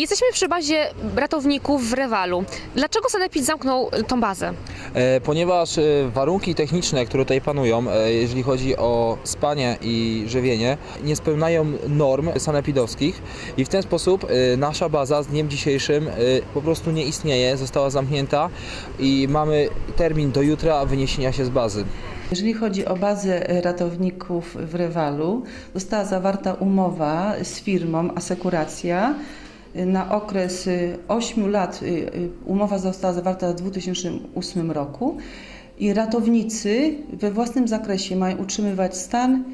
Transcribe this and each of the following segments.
Jesteśmy przy bazie ratowników w Rewalu. Dlaczego Sanepid zamknął tą bazę? E, Ponieważ e, warunki techniczne, które tutaj panują, e, jeżeli chodzi o spanie i żywienie, nie spełniają norm sanepidowskich i w ten sposób nasza baza z dniem dzisiejszym po prostu nie istnieje, została zamknięta i mamy termin do jutra wyniesienia się z bazy. Jeżeli chodzi o bazę ratowników w Rewalu, została zawarta umowa z firmą Asekuracja na okres 8 lat. y, y, Umowa została zawarta w 2008 roku i ratownicy we własnym zakresie mają utrzymywać stan,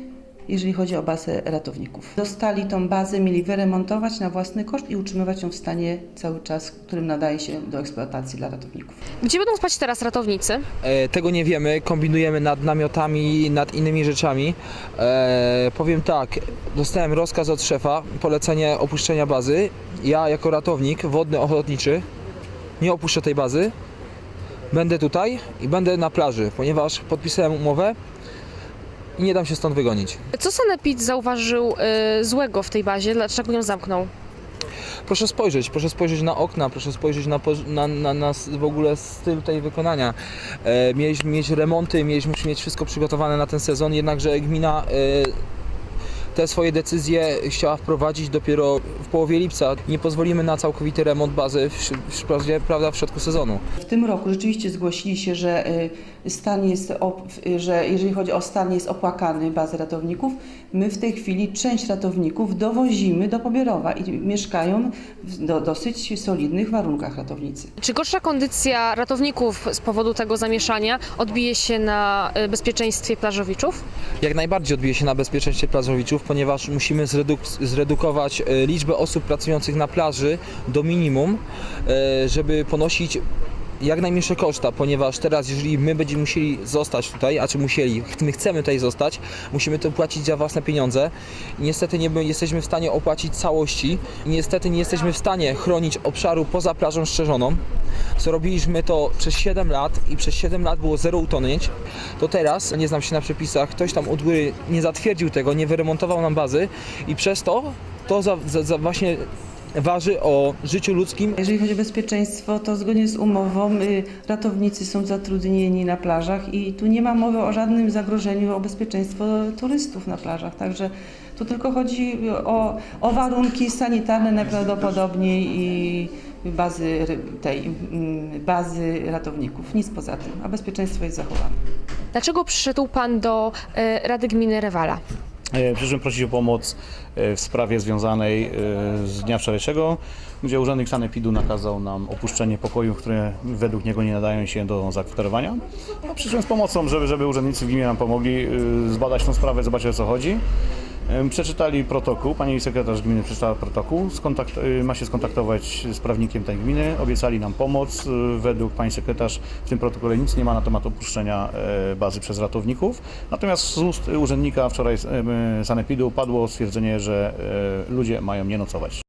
jeżeli chodzi o bazę ratowników. Dostali tą bazę, mieli wyremontować na własny koszt i utrzymywać ją w stanie cały czas, którym nadaje się do eksploatacji dla ratowników. Gdzie będą spać teraz ratownicy? E, Tego nie wiemy, kombinujemy nad namiotami, nad innymi rzeczami. E, powiem tak, dostałem rozkaz od szefa, polecenie opuszczenia bazy. Ja jako ratownik wodny ochotniczy nie opuszczę tej bazy. Będę tutaj i będę na plaży, ponieważ podpisałem umowę i nie dam się stąd wygonić. Co Sanepid zauważył y, złego w tej bazie? Dlaczego ją zamknął? Proszę spojrzeć, proszę spojrzeć na okna, proszę spojrzeć na, na, na, na w ogóle styl tej wykonania. E, mieliśmy mieć remonty, mieliśmy mieć wszystko przygotowane na ten sezon, jednakże gmina e, te swoje decyzje chciała wprowadzić dopiero w połowie lipca. Nie pozwolimy na całkowity remont bazy w, w, prawda, w środku sezonu. W tym roku rzeczywiście zgłosili się, że y, stan jest, op- że jeżeli chodzi o stan jest opłakany bazy ratowników. My w tej chwili część ratowników dowozimy do Pobierowa i mieszkają w do, dosyć solidnych warunkach ratownicy. Czy gorsza kondycja ratowników z powodu tego zamieszania odbije się na y, bezpieczeństwie plażowiczów? Jak najbardziej odbije się na bezpieczeństwie plażowiczów, ponieważ musimy zreduk- zredukować e, liczbę osób pracujących na plaży do minimum, e, żeby ponosić jak najmniejsze koszta, ponieważ teraz, jeżeli my będziemy musieli zostać tutaj, a czy musieli, my chcemy tutaj zostać, musimy to płacić za własne pieniądze. Niestety nie jesteśmy w stanie opłacić całości. Niestety nie jesteśmy w stanie chronić obszaru poza plażą strzeżoną. Robiliśmy to przez 7 lat i przez 7 lat było zero utonięć, to teraz, nie znam się na przepisach, ktoś tam od góry nie zatwierdził tego, nie wyremontował nam bazy i przez to to za, za, za właśnie waży o życiu ludzkim Jeżeli chodzi o bezpieczeństwo, to zgodnie z umową y, ratownicy są zatrudnieni na plażach i tu nie ma mowy o żadnym zagrożeniu o bezpieczeństwo turystów na plażach. Także tu tylko chodzi o, o warunki sanitarne najprawdopodobniej i bazy tej bazy ratowników. Nic poza tym, a bezpieczeństwo jest zachowane. Dlaczego przyszedł Pan do y, Rady Gminy Rewala? E, Przyszedłem prosić o pomoc e, w sprawie związanej e, z dnia wczorajszego, gdzie urzędnik sanepidu nakazał nam opuszczenie pokojów, które według niego nie nadają się do zakwaterowania. No, przyszedłem z pomocą, żeby, żeby urzędnicy w gminie nam pomogli zbadać tą sprawę, zobaczyć o co chodzi. Przeczytali protokół, pani sekretarz gminy przeczytała protokół, skontakt, e, ma się skontaktować z prawnikiem tej gminy, obiecali nam pomoc. E, Według pani sekretarz w tym protokole nic nie ma na temat opuszczenia e, bazy przez ratowników. Natomiast z ust urzędnika wczoraj sanepidu padło stwierdzenie, że e, ludzie mają nie nocować.